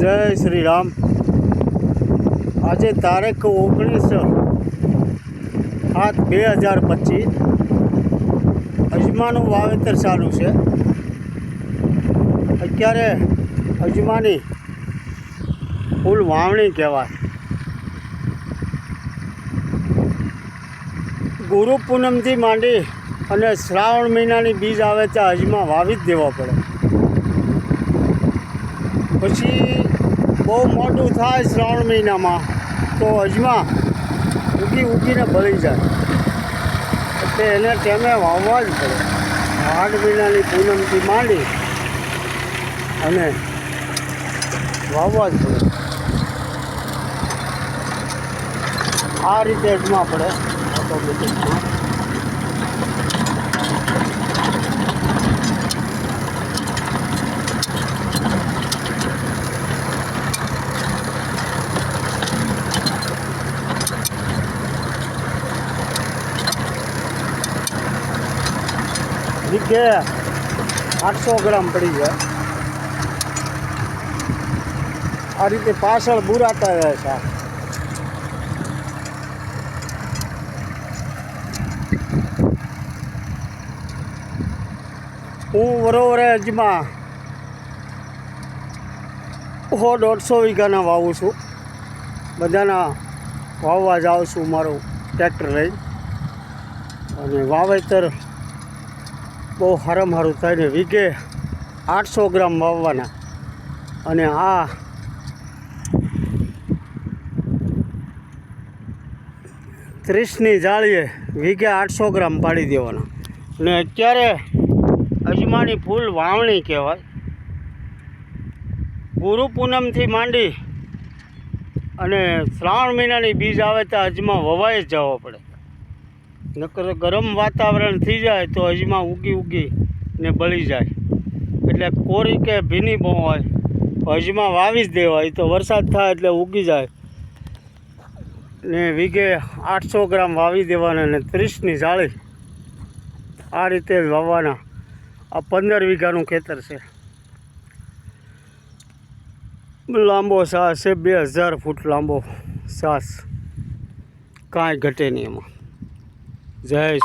જય શ્રી રામ. આજે તારીખ ઓગણીસ સાત બે હજાર પચીસ. અજમાનું વાવેતર ચાલુ છે. અત્યારે અજમાની ફૂલ વાવણી કહેવાય. ગુરુ પૂનમથી માંડી અને શ્રાવણ મહિનાની બીજ આવે ત્યાં અજમા વાવી જ દેવા પડે. પછી બહુ મોટું થાય શ્રાવણ મહિનામાં, તો અજમા ઉગી ઉગીને ભરી જાય. એટલે એને ટેમે વાવવા જ પડે. આઠ મહિનાની પૂનમથી માંડી અને વાવવા જ પડે. આ રીતે અજમા પડે. ઓટોમેટિકમાં વીઘે આઠસો ગ્રામ પડી જાય આ રીતે પાછળ બુરાતા રહે છે હું વરોવરે અજમાં હો દોઢસો વીઘાના વાવું છું. બધાના વાવવા જાઉં છું મારું ટ્રેક્ટર લઈ અને વાવેતર બહુ સારામાં હારું થાય ને વીઘે આઠસો ગ્રામ વાવવાના. અને આ ત્રીસની જાળીએ વીઘે આઠસો ગ્રામ પાડી દેવાના. અને અત્યારે અજમાની ફૂલ વાવણી કહેવાય. ગુરુ પૂનમથી માંડી અને શ્રાવણ મહિનાની બીજ આવે તો અજમા વવાઈ જ જવો પડે. નકર ગરમ વાતાવરણ થઈ જાય તો હજીમાં ઉગી ઉગી ને બળી જાય. એટલે કોરી કે ભીની બહુ હોય, હજીમાં વાવી જ દેવાય તો વરસાદ થાય એટલે ઉગી જાય. ને વીઘે આઠસો ગ્રામ વાવી દેવાના ને ત્રીસની જાળી. આ રીતે જ વાવવાના. આ પંદર વીઘાનું ખેતર છે. લાંબો સાસ છે, બે હજાર ફૂટ લાંબો સાસ. કાંઈ ઘટે નહીં એમાં. જય